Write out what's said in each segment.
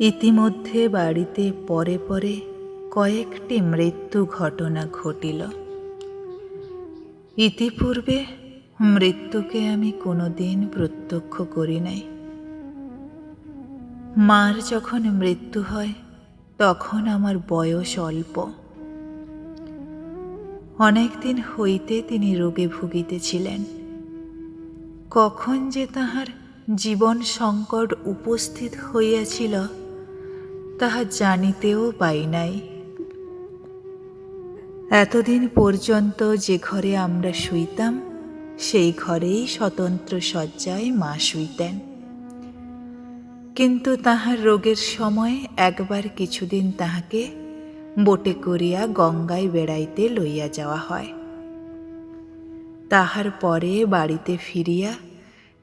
ইতিমধ্যে বাড়িতে পরে পরে কয়েকটি মৃত্যু ঘটনা ঘটিল। ইতিপূর্বে মৃত্যুকে আমি কোনোদিন প্রত্যক্ষ করি নাই। মার যখন মৃত্যু হয়, তখন আমার বয়স অল্প। অনেকদিন হইতে তিনি রোগে ভুগিতেছিলেন। কখন যে তাহার জীবন সংকট উপস্থিত হইয়াছিল তাহা জানিতেও পাই নাই। এতদিন পর্যন্ত যে ঘরে আমরা শুইতাম, সেই ঘরেই স্বতন্ত্র শয্যায় মা শুইতেন। কিন্তু তাহার রোগের সময় একবার কিছুদিন তাহাকে বোটে করিয়া গঙ্গায় বেড়াইতে লইয়া যাওয়া হয়। তাহার পরে বাড়িতে ফিরিয়া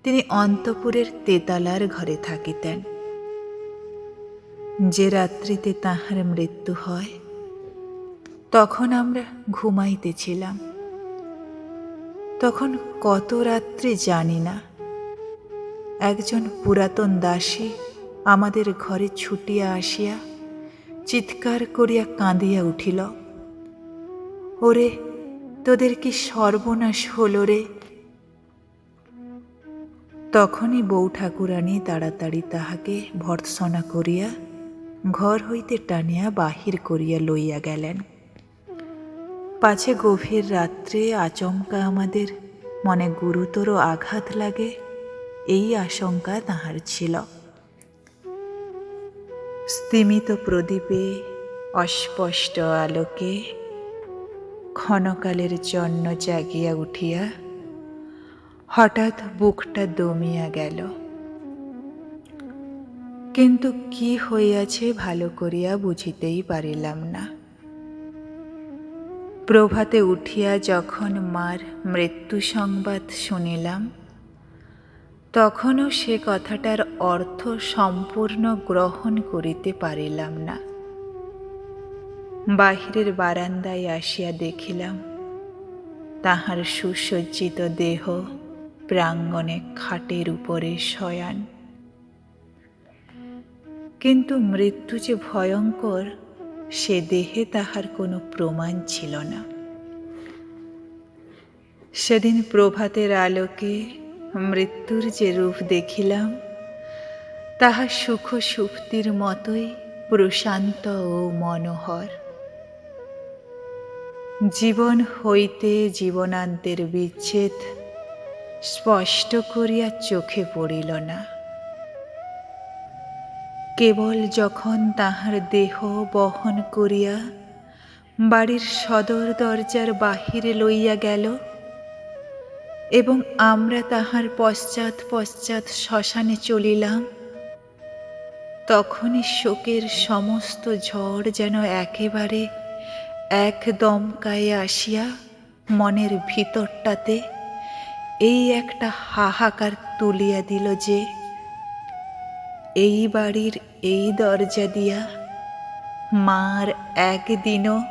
তিনি অন্তপুরের তেতালার ঘরে থাকিতেন। যে রাত্রিতে তাহার মৃত্যু হয়, তখন আমরা ঘুমাইতেছিলাম। তখন কত রাত্রি জানি না। একজন পুরাতন দাসী আমাদের ঘরে ছুটিয়া আসিয়া চিৎকার করিয়া কাঁদিয়া উঠিল, ওরে, তোদের কি সর্বনাশ হলো রে? তখনই বউ ঠাকুরানী তাড়াতাড়ি তাহাকে ভর্ৎসনা করিয়া ঘর হইতে টানিয়া বাহির করিয়া লইয়া গেলেন। পাছে গভীর রাত্রে আচমকা আমাদের মনে গুরুতর আঘাত লাগে, এই আশঙ্কা তাহার ছিল। স্তিমিত প্রদীপে অস্পষ্ট আলোকে ক্ষণকালের জন্য জাগিয়া উঠিয়া হঠাৎ বুকটা দমিয়া গেল। কিন্তু কি হইয়াছে ভালো করিয়া বুঝিতেই পারিলাম না। প্রভাতে উঠিয়া যখন মার মৃত্যু সংবাদ শুনিলাম, তখনও সে কথাটার অর্থ সম্পূর্ণ গ্রহণ করিতে পারিলাম না। বাহিরের বারান্দায় আসিয়া দেখিলাম, তাহার সুসজ্জিত দেহ প্রাঙ্গণে খাটের উপরে শয়ান। কিন্তু মৃত্যু যে ভয়ঙ্কর, সে দেহে তাহার কোনো প্রমাণ ছিল না। সেদিন প্রভাতের আলোকে মৃত্যুর যে রূপ দেখিলাম, তাহা সুখ সুপ্তির মতোই প্রশান্ত ও মনোহর। জীবন হইতে জীবনান্তের বিচ্ছেদ স্পষ্ট করিয়া চোখে পড়িল না। কেবল যখন তাহার দেহ বহন করিয়া বাড়ির সদর দরজার বাহিরে লইয়া গেল এবং আমরা তাহার পশ্চাৎ পশ্চাৎ শ্মশানে চলিলাম, তখনই শোকের সমস্ত ঝড় যেন একেবারে এক দমকায়ে আসিয়া মনের ভিতরটাতে এই একটা হাহাকার তুলিয়া দিল যে এই বাড়ির এই দরজা দিয়া মার একদিনও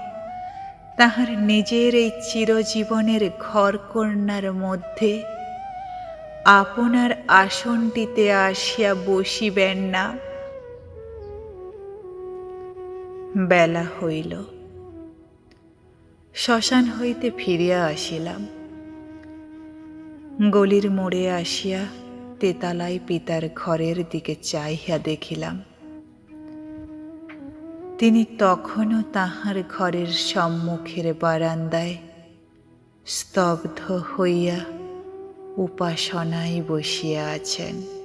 তাহার নিজের এই চিরজীবনের ঘর ঘরকন্যার মধ্যে আপনার আসনটিতে আসিয়া বসিবেন না। বেলা হইল। শ্মশান হইতে ফিরিয়া আসিলাম। গলির মোড়ে আসিয়া তেতালায় পিতার ঘরের দিকে চাহিয়া দেখিলাম। তিনি তখনও তাহার ঘরের সম্মুখের বারান্দায় স্তব্ধ হইয়া উপাসনায় বসিয়া আছেন।